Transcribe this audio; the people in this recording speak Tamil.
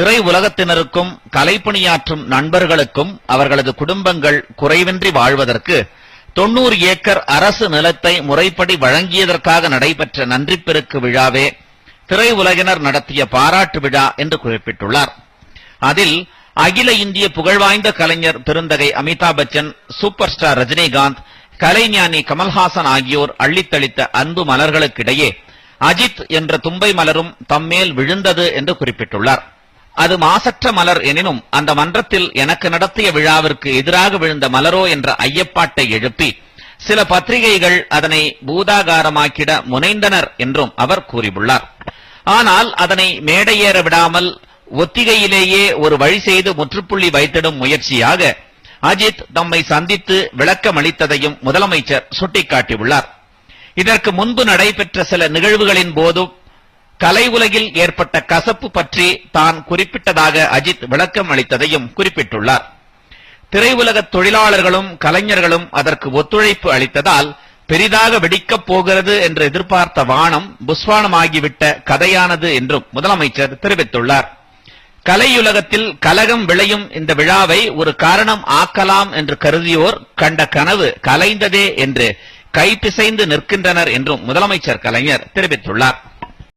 திரை உலகத்தினருக்கும் கலைப்பணியாற்றும் நண்பர்களுக்கும் அவர்களது குடும்பங்கள் குறைவின்றி வாழ்வதற்கு தொண்ணூறு ஏக்கர் அரசு நிலத்தை முறைப்படி வழங்கியதற்காக நடைபெற்ற நன்றி பெருக்கு விழாவே திரை உலகினர் நடத்திய பாராட்டு விழா என்று குறிப்பிட்டுள்ளார். அதில் அகில இந்திய புகழ்வாய்ந்த கலைஞர் பெருந்தகை அமிதாப் பச்சன் சூப்பர் ஸ்டார் ரஜினிகாந்த் கலைஞானி கமல்ஹாசன் ஆகியோர் அள்ளித்தளித்த அன்பு மலர்களுக்கிடையே அஜித் என்ற தும்பை மலரும் தம்மேல் விழுந்தது என்று குறிப்பிட்டுள்ளார். அது மாசற்ற மலர் எனினும் அந்த மன்றத்தில் எனக்கு நடத்திய விழாவிற்கு எதிராக விழுந்த மலரோ என்ற ஐயப்பாட்டை எழுப்பி சில பத்திரிகைகள் அதனை பூதாகாரமாக்கிட முனைந்தனர் என்றும் அவர் கூறியுள்ளார். ஆனால் அதனை மேடையேற விடாமல் ஒத்திகையிலேயே ஒரு வழி செய்து முற்றுப்புள்ளி வைத்திடும் முயற்சியாக அஜித் தம்மை சந்தித்து விளக்கமளித்ததையும் முதலமைச்சர் சுட்டிக்காட்டியுள்ளார். இதற்கு முன்பு நடைபெற்ற சில நிகழ்வுகளின் போதும் கலை உலகில் ஏற்பட்ட கசப்பு பற்றி தான் குறிப்பிட்டதாக அஜித் விளக்கம் அளித்ததையும் குறிப்பிட்டுள்ளார். திரையுலக தொழிலாளர்களும் கலைஞர்களும் அதற்கு ஒத்துழைப்பு அளித்ததால் பெரிதாக வெடிக்கப் போகிறது என்று எதிர்பார்த்த வானம் புஸ்வானமாகிவிட்ட கதையானது என்றும் முதலமைச்சர் தெரிவித்துள்ளார். கலையுலகத்தில் கலகம் விளையும் இந்த விழாவை ஒரு காரணம் ஆக்கலாம் என்று கருதியோர் கண்ட கனவு கலைந்ததே என்று கைபிசைந்து நிற்கின்றனர் என்றும் முதலமைச்சர் கலைஞர் தெரிவித்துள்ளார்.